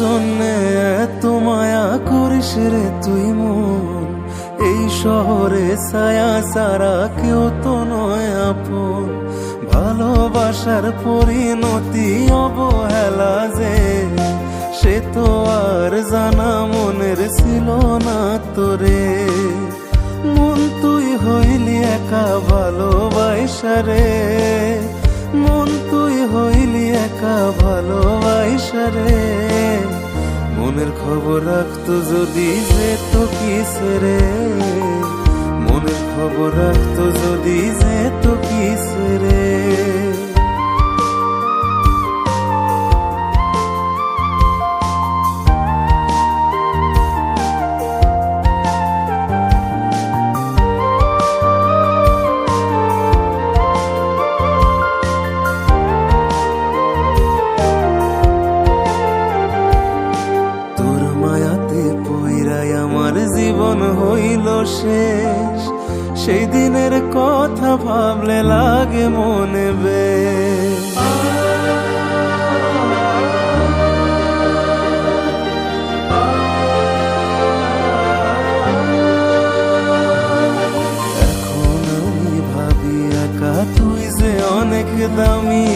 জন্যে এত মায়া করিস রে তুই মন। এই শহরে ছায়া সারা কেউ তো নয় আপন। ভালোবাসার পরিণতি অবহেলা যে, সে তো আর জানা মনের ছিল না তোরে। মন তুই হইলি একা ভালোবাসারে মন তুই হইলি একা ভালোবাসারে মনের খবর রাখতো যদি যে তো কিসরে মনের খবর রাখতো যদি যে তো কিসরে শেষ। সেই দিনের কথা ভাবলে লাগে মনে বেশ। অনেক দামি,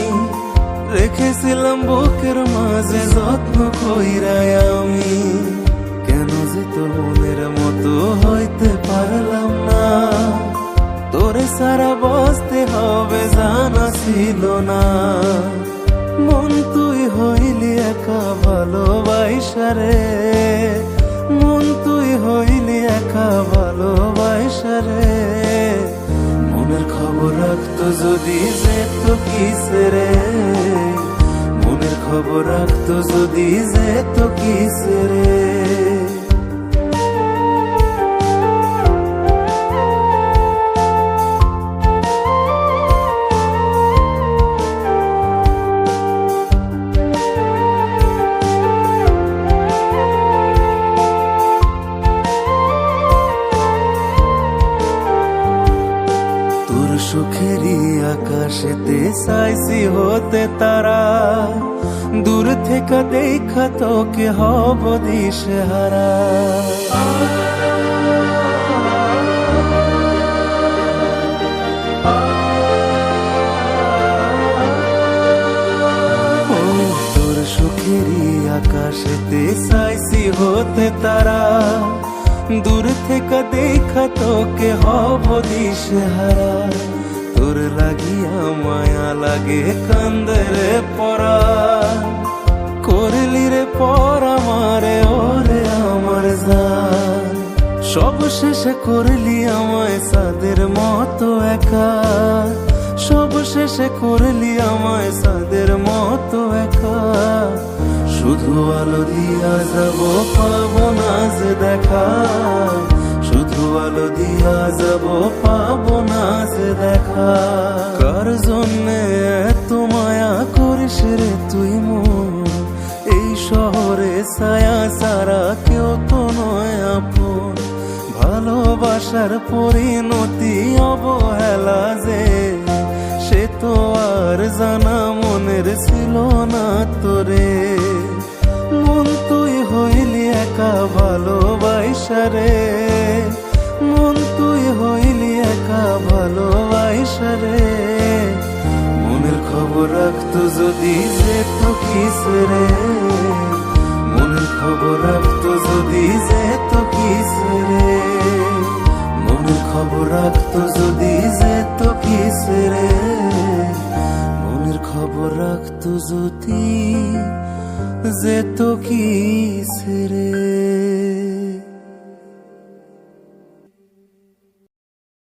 রেখেছিলাম বুকের মাঝে যত্ন কইরাই আমি। কেন যে তোর মনের মতো হইতে পারলাম না? তোরে সারা বসতে হবে জানা ছিল না। মন তুই হইলি একা ভালোবাসারে মন তুই হইলি একা ভালোবাসারে মনের খবর রাখতো যদি যে তো কিসরে খবর রাখতো যদি যেত তো কিসরে? সুখেরই আকাশেতে চাইছি হতে তারা। দূর থেকে দেখা তোকে হব দিশে হারা ও, তোর সুখেরই আকাশেতে চাইছি হতে তারা। দূর থেকে দেখা তোকে হব দিশে হারা তোর লাগিয়া মায়া লাগে কান্দরে পরা। করলি রে পর আমারে, ওরে আমার সব শেষে করলি আমায় সাদের মতো একা। সব শেষে করলি আমায় সাদের মতো একা। শুধু আলো দিয়া যাব পাবো না যে দেখা। শুধু আলো দিয়া যাব দেখা। কার জন্যে এত মায়া করিস রে তুই মন? এই শহরে ছায়া সারা কেউ তো নয় আপন। ভালোবাসার পরিণতি অবহেলা যে, সে তো আর জানা মনের ছিল না তোরে। খবর রাখতো যদি যে তো কিসরে মনের খবর রাখতো যদি যে তো কিসরে মনের খবর রাখতো যদি যে তো কিসরে মনের খবর রাখতো যদি যে তো কিসরে